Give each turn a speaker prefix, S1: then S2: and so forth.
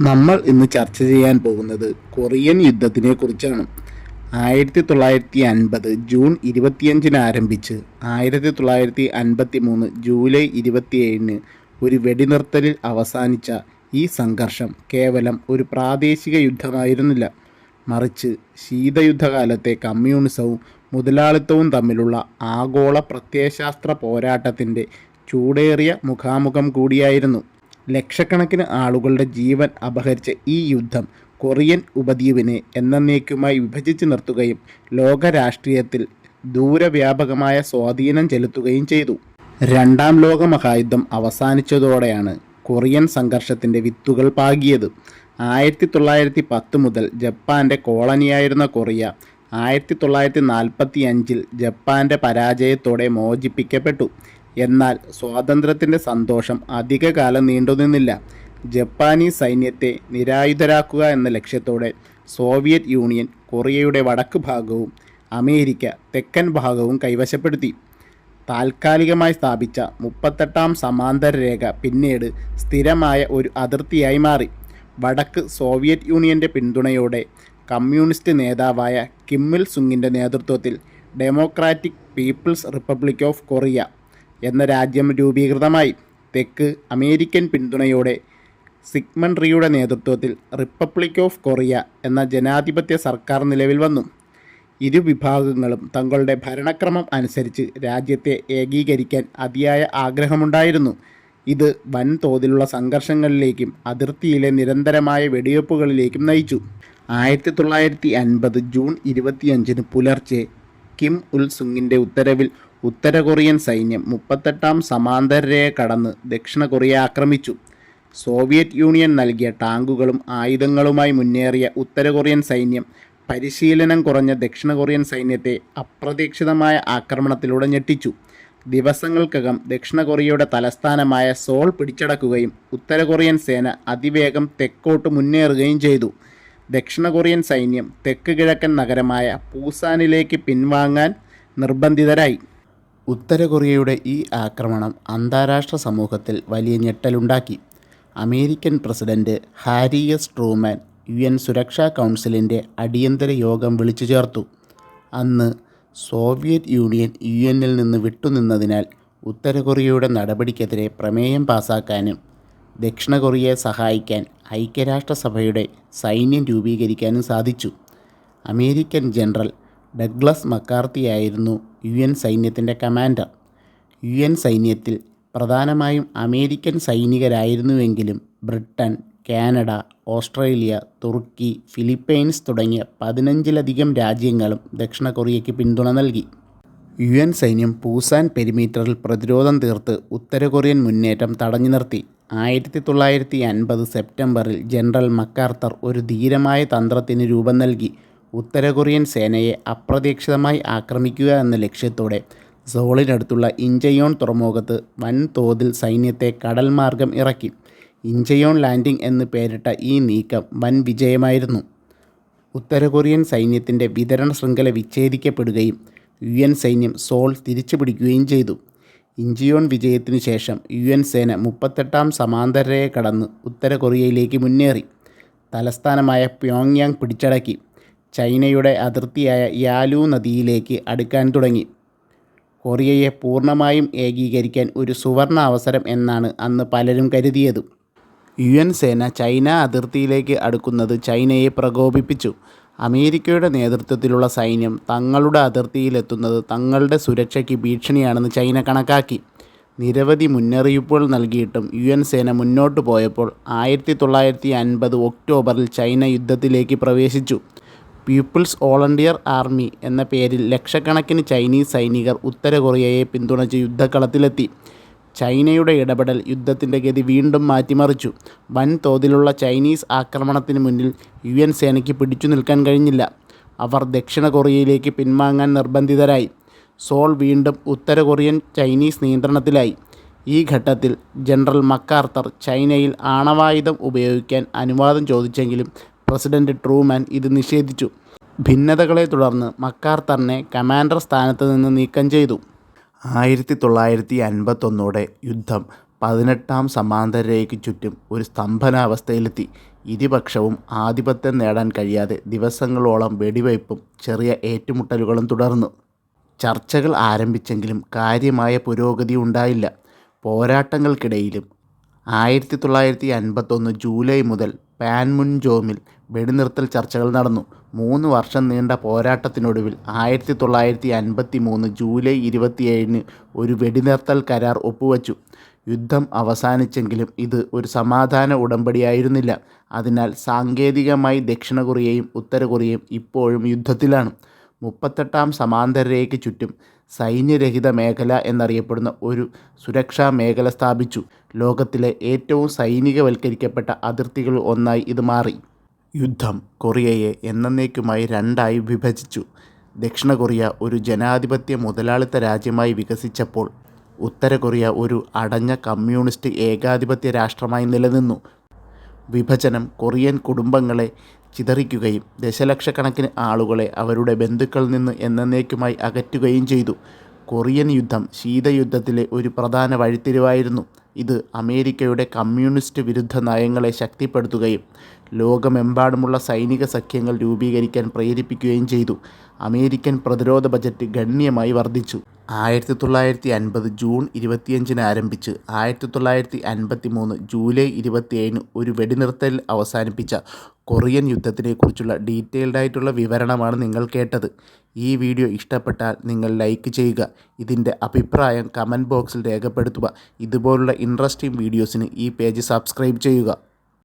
S1: നമ്മൾ ഇന്ന് ചർച്ച ചെയ്യാൻ പോകുന്നത് കൊറിയൻ യുദ്ധത്തിനെ കുറിച്ചാണ്. ആയിരത്തി തൊള്ളായിരത്തി അൻപത് ജൂൺ ഇരുപത്തിയഞ്ചിന് ആരംഭിച്ച് ആയിരത്തി തൊള്ളായിരത്തി അൻപത്തി മൂന്ന് ജൂലൈ ഇരുപത്തിയേഴിന് ഒരു വെടിനിർത്തലിൽ അവസാനിച്ച ഈ സംഘർഷം കേവലം ഒരു പ്രാദേശിക യുദ്ധമായിരുന്നില്ല. മറിച്ച് ശീതയുദ്ധകാലത്തെ കമ്മ്യൂണിസവും മുതലാളിത്തവും തമ്മിലുള്ള ആഗോള പ്രത്യയശാസ്ത്ര പോരാട്ടത്തിന്റെ ചൂടേറിയ മുഖാമുഖം കൂടിയായിരുന്നു. ലക്ഷക്കണക്കിന് ആളുകളുടെ ജീവൻ അപഹരിച്ച ഈ യുദ്ധം കൊറിയൻ ഉപദ്വീപിനെ എന്നേക്കുമായി വിഭജിച്ച് നിർത്തുകയും ലോക രാഷ്ട്രീയത്തിൽ ദൂരവ്യാപകമായ സ്വാധീനം ചെലുത്തുകയും ചെയ്തു. രണ്ടാം ലോക മഹായുദ്ധം അവസാനിച്ചതോടെയാണ് കൊറിയൻ സംഘർഷത്തിന്റെ വിത്തുകൾ പാകിയത്. ആയിരത്തി തൊള്ളായിരത്തി പത്ത് മുതൽ ജപ്പാന്റെ കോളനിയായിരുന്ന കൊറിയ ആയിരത്തി തൊള്ളായിരത്തി നാൽപ്പത്തി അഞ്ചിൽ ജപ്പാന്റെ പരാജയത്തോടെ മോചിപ്പിക്കപ്പെട്ടു. എന്നാൽ സ്വാതന്ത്ര്യത്തിന്റെ സന്തോഷം അധികകാലം നീണ്ടുനിന്നില്ല. ജപ്പാനീസ് സൈന്യത്തെ നിരായുധരാക്കുക എന്ന ലക്ഷ്യത്തോടെ സോവിയറ്റ് യൂണിയൻ കൊറിയയുടെ വടക്ക് ഭാഗവും അമേരിക്ക തെക്കൻ ഭാഗവും കൈവശപ്പെടുത്തി. താൽക്കാലികമായി സ്ഥാപിച്ച മുപ്പത്തെട്ടാം സമാന്തര രേഖ പിന്നീട് സ്ഥിരമായ ഒരു അതിർത്തിയായി മാറി. വടക്ക് സോവിയറ്റ് യൂണിയന്റെ പിന്തുണയോടെ കമ്മ്യൂണിസ്റ്റ് നേതാവായ കിമ്മിൽ സുങ്ങിന്റെ നേതൃത്വത്തിൽ Democratic People's Republic of Korea എന്ന രാജ്യം രൂപീകൃതമായി. തെക്ക് അമേരിക്കൻ പിന്തുണയോടെ സിഗ്മൺ റിയുടെ നേതൃത്വത്തിൽ റിപ്പബ്ലിക് ഓഫ് കൊറിയ എന്ന ജനാധിപത്യ സർക്കാർ നിലവിൽ വന്നു. ഇരു വിഭാഗങ്ങളും തങ്ങളുടെ ഭരണക്രമം അനുസരിച്ച് രാജ്യത്തെ ഏകീകരിക്കാൻ അതിയായ ആഗ്രഹമുണ്ടായിരുന്നു. ഇത് വൻതോതിലുള്ള സംഘർഷങ്ങളിലേക്കും അതിർത്തിയിലെ നിരന്തരമായ വെടിവയ്പ്പുകളിലേക്കും നയിച്ചു. ആയിരത്തി തൊള്ളായിരത്തി അൻപത് ജൂൺ ഇരുപത്തിയഞ്ചിന് പുലർച്ചെ കിം ഉൽ സുങ്ങിന്റെ ഉത്തരവിൽ ഉത്തര കൊറിയൻ സൈന്യം മുപ്പത്തെട്ടാം സമാന്തരരയെ കടന്ന് ദക്ഷിണ കൊറിയ ആക്രമിച്ചു. സോവിയറ്റ് യൂണിയൻ നൽകിയ ടാങ്കുകളും ആയുധങ്ങളുമായി മുന്നേറിയ ഉത്തര കൊറിയൻ സൈന്യം പരിശീലനം കുറഞ്ഞ ദക്ഷിണ കൊറിയൻ സൈന്യത്തെ അപ്രതീക്ഷിതമായ ആക്രമണത്തിലൂടെ ഞെട്ടിച്ചു. ദിവസങ്ങൾക്കകം ദക്ഷിണ കൊറിയയുടെ തലസ്ഥാനമായ സോൾ പിടിച്ചടക്കുകയും ഉത്തര കൊറിയൻ സേന അതിവേഗം തെക്കോട്ട് മുന്നേറുകയും ചെയ്തു. ദക്ഷിണ കൊറിയൻ സൈന്യം തെക്ക് കിഴക്കൻ നഗരമായ പൂസാനിലേക്ക് പിൻവാങ്ങാൻ നിർബന്ധിതരായി. ഉത്തര കൊറിയയുടെ ഈ ആക്രമണം അന്താരാഷ്ട്ര സമൂഹത്തിൽ വലിയ ഞെട്ടലുണ്ടാക്കി. American president Harry S. Truman U N സുരക്ഷാ കൗൺസിലിന്റെ അടിയന്തര യോഗം വിളിച്ചു ചേർത്തു. അന്ന് സോവിയറ്റ് യൂണിയൻ യു എന്നിൽ നിന്ന് വിട്ടുനിന്നതിനാൽ ഉത്തര കൊറിയയുടെ നടപടിക്കെതിരെ പ്രമേയം പാസാക്കാനും ദക്ഷിണ കൊറിയയെ സഹായിക്കാൻ ഐക്യരാഷ്ട്രസഭയുടെ സൈന്യം രൂപീകരിക്കാനും സാധിച്ചു. അമേരിക്കൻ ജനറൽ ഡഗ്ലസ് മക്കാർത്തിയായിരുന്നു യു എൻ സൈന്യത്തിന്റെ കമാൻഡർ. യു എൻ സൈന്യത്തിൽ പ്രധാനമായും അമേരിക്കൻ സൈനികരായിരുന്നുവെങ്കിലും ബ്രിട്ടൻ കാനഡ ഓസ്ട്രേലിയ തുർക്കി ഫിലിപ്പൈൻസ് തുടങ്ങിയ പതിനഞ്ചിലധികം രാജ്യങ്ങളും ദക്ഷിണ കൊറിയയ്ക്ക് പിന്തുണ നൽകി. യു എൻ സൈന്യം പൂസാൻ പെരിമീറ്ററിൽ പ്രതിരോധം തീർത്ത് ഉത്തര കൊറിയൻ മുന്നേറ്റം തടഞ്ഞു നിർത്തി. ആയിരത്തി തൊള്ളായിരത്തി അൻപത് സെപ്റ്റംബറിൽ ജനറൽ മക്കാർത്തർ ഒരു ധീരമായ തന്ത്രത്തിന് രൂപം നൽകി. ഉത്തര കൊറിയൻ സേനയെ അപ്രതീക്ഷിതമായി ആക്രമിക്കുക എന്ന ലക്ഷ്യത്തോടെ സോളിനടുത്തുള്ള ഇഞ്ചയോൺ തുറമുഖത്ത് വൻതോതിൽ സൈന്യത്തെ കടൽ മാർഗം ഇറക്കി. ഇഞ്ചയോൺ ലാൻഡിംഗ് എന്ന് പേരിട്ട ഈ നീക്കം വൻ വിജയമായിരുന്നു. ഉത്തരകൊറിയൻ സൈന്യത്തിന്റെ വിതരണ ശൃംഖല വിച്ഛേദിക്കപ്പെടുകയും യു എൻ സൈന്യം സോൾ തിരിച്ചുപിടിക്കുകയും ചെയ്തു. ഇഞ്ചിയോൺ വിജയത്തിനു ശേഷം യു എൻ സേന മുപ്പത്തെട്ടാം സമാന്തരയെ കടന്ന് ഉത്തരകൊറിയയിലേക്ക് മുന്നേറി. തലസ്ഥാനമായ പ്യോങ്യാങ് പിടിച്ചടക്കി. ചൈനയുടെ അതിർത്തിയായ യാലു നദിയിലേക്ക് അടുക്കാൻ തുടങ്ങി. കൊറിയയെ പൂർണമായും ഏകീകരിക്കാൻ ഒരു സുവർണ അവസരം എന്നാണ് അന്ന് പലരും കരുതിയത്. യു എൻ സേന ചൈന അതിർത്തിയിലേക്ക് അടുക്കുന്നത് ചൈനയെ പ്രകോപിപ്പിച്ചു. അമേരിക്കയുടെ നേതൃത്വത്തിലുള്ള സൈന്യം തങ്ങളുടെ അതിർത്തിയിലെത്തുന്നത് തങ്ങളുടെ സുരക്ഷയ്ക്ക് ഭീഷണിയാണെന്ന് ചൈന കണക്കാക്കി. നിരവധി മുന്നറിയിപ്പുകൾ നൽകിയിട്ടും യു എൻ സേന മുന്നോട്ട് പോയപ്പോൾ ആയിരത്തി തൊള്ളായിരത്തി അൻപത് ഒക്ടോബറിൽ ചൈന യുദ്ധത്തിലേക്ക് പ്രവേശിച്ചു. പീപ്പിൾസ് വോളണ്ടിയർ ആർമി എന്ന പേരിൽ ലക്ഷക്കണക്കിന് ചൈനീസ് സൈനികർ ഉത്തര കൊറിയയെ പിന്തുണച്ച് യുദ്ധക്കളത്തിലെത്തി. ചൈനയുടെ ഇടപെടൽ യുദ്ധത്തിന്റെ ഗതി വീണ്ടും മാറ്റിമറിച്ചു. വൻതോതിലുള്ള ചൈനീസ് ആക്രമണത്തിന് മുന്നിൽ യു എൻ സേനയ്ക്ക് പിടിച്ചു നിൽക്കാൻ കഴിഞ്ഞില്ല. അവർ ദക്ഷിണ കൊറിയയിലേക്ക് പിൻവാങ്ങാൻ നിർബന്ധിതരായി. സോൾ വീണ്ടും ഉത്തര കൊറിയൻ ചൈനീസ് നിയന്ത്രണത്തിലായി. ഈ ഘട്ടത്തിൽ ജനറൽ മക്കാർത്തർ ചൈനയിൽ ആണവായുധം ഉപയോഗിക്കാൻ അനുവാദം ചോദിച്ചെങ്കിലും പ്രസിഡന്റ് ട്രൂമാൻ ഇത് നിഷേധിച്ചു ഭിന്നതകളെ തുടർന്ന് മക്കാർത്തറിനെ കമാൻഡർ സ്ഥാനത്ത് നിന്ന് നീക്കം ചെയ്തു ആയിരത്തി തൊള്ളായിരത്തി അൻപത്തൊന്നോടെ യുദ്ധം പതിനെട്ടാം സമാന്തരരേഖയ്ക്ക് ചുറ്റും ഒരു സ്തംഭനാവസ്ഥയിലെത്തി ഇരുപക്ഷവും ആധിപത്യം നേടാൻ കഴിയാതെ ദിവസങ്ങളോളം വെടിവയ്പും ചെറിയ ഏറ്റുമുട്ടലുകളും തുടർന്നു. ചർച്ചകൾ ആരംഭിച്ചെങ്കിലും കാര്യമായ പുരോഗതി ഉണ്ടായില്ല. പോരാട്ടങ്ങൾക്കിടയിലും ആയിരത്തി തൊള്ളായിരത്തി അൻപത്തൊന്ന് ജൂലൈ മുതൽ പാൻമുൻജോമിൽ വെടിനിർത്തൽ ചർച്ചകൾ നടന്നു. മൂന്ന് വർഷം നീണ്ട പോരാട്ടത്തിനൊടുവിൽ ആയിരത്തി തൊള്ളായിരത്തി അൻപത്തിമൂന്ന് ജൂലൈ ഇരുപത്തിയേഴിന് ഒരു വെടിനിർത്തൽ കരാർ ഒപ്പുവച്ചു. യുദ്ധം അവസാനിച്ചെങ്കിലും ഇത് ഒരു സമാധാന ഉടമ്പടിയായിരുന്നില്ല. അതിനാൽ സാങ്കേതികമായി ദക്ഷിണ കൊറിയയും ഉത്തര കൊറിയയും ഇപ്പോഴും യുദ്ധത്തിലാണ്. മുപ്പത്തെട്ടാം സമാന്തരരേഖയ്ക്ക് ചുറ്റും സൈന്യരഹിത മേഖല എന്നറിയപ്പെടുന്ന ഒരു സുരക്ഷാ മേഖല സ്ഥാപിച്ചു. ലോകത്തിലെ ഏറ്റവും സൈനികവൽക്കരിക്കപ്പെട്ട അതിർത്തികളിൽ ഒന്നായി ഇത് മാറി. യുദ്ധം കൊറിയയെ എന്നേക്കുമായി രണ്ടായി വിഭജിച്ചു. ദക്ഷിണ കൊറിയ ഒരു ജനാധിപത്യ മുതലാളിത്ത രാജ്യമായി വികസിച്ചപ്പോൾ ഉത്തര കൊറിയ ഒരു അടഞ്ഞ കമ്മ്യൂണിസ്റ്റ് ഏകാധിപത്യ രാഷ്ട്രമായി നിലനിന്നു. വിഭജനം കൊറിയൻ കുടുംബങ്ങളെ ചിതറിക്കുകയും ദശലക്ഷക്കണക്കിന് ആളുകളെ അവരുടെ ബന്ധുക്കളിൽ നിന്ന് എന്നേക്കുമായി അകറ്റുകയും ചെയ്തു. കൊറിയൻ യുദ്ധം ശീതയുദ്ധത്തിലെ ഒരു പ്രധാന വഴിത്തിരിവായിരുന്നു. ഇത് അമേരിക്കയുടെ കമ്മ്യൂണിസ്റ്റ് വിരുദ്ധ നയങ്ങളെ ശക്തിപ്പെടുത്തുകയും ലോകമെമ്പാടുമുള്ള സൈനിക സഖ്യങ്ങൾ രൂപീകരിക്കാൻ പ്രേരിപ്പിക്കുകയും ചെയ്തു. അമേരിക്കൻ പ്രതിരോധ ബജറ്റ് ഗണ്യമായി വർദ്ധിച്ചു ആയിരത്തി തൊള്ളായിരത്തി അൻപത് ജൂൺ ഇരുപത്തിയഞ്ചിന് ആരംഭിച്ച് ആയിരത്തി തൊള്ളായിരത്തി അൻപത്തി മൂന്ന് ജൂലൈ ഇരുപത്തിയേഴിന് ഒരു വെടിനിർത്തൽ അവസാനിപ്പിച്ച കൊറിയൻ യുദ്ധത്തിനെക്കുറിച്ചുള്ള ഡീറ്റെയിൽഡായിട്ടുള്ള വിവരണമാണ് നിങ്ങൾ കേട്ടത്. ഈ വീഡിയോ ഇഷ്ടപ്പെട്ടാൽ നിങ്ങൾ ലൈക്ക് ചെയ്യുക. ഇതിന്റെ അഭിപ്രായം കമന്റ് ബോക്സിൽ രേഖപ്പെടുത്തുക. ഇതുപോലുള്ള ഇൻട്രസ്റ്റിംഗ് വീഡിയോസിന് ഈ പേജ് സബ്സ്ക്രൈബ് ചെയ്യുക.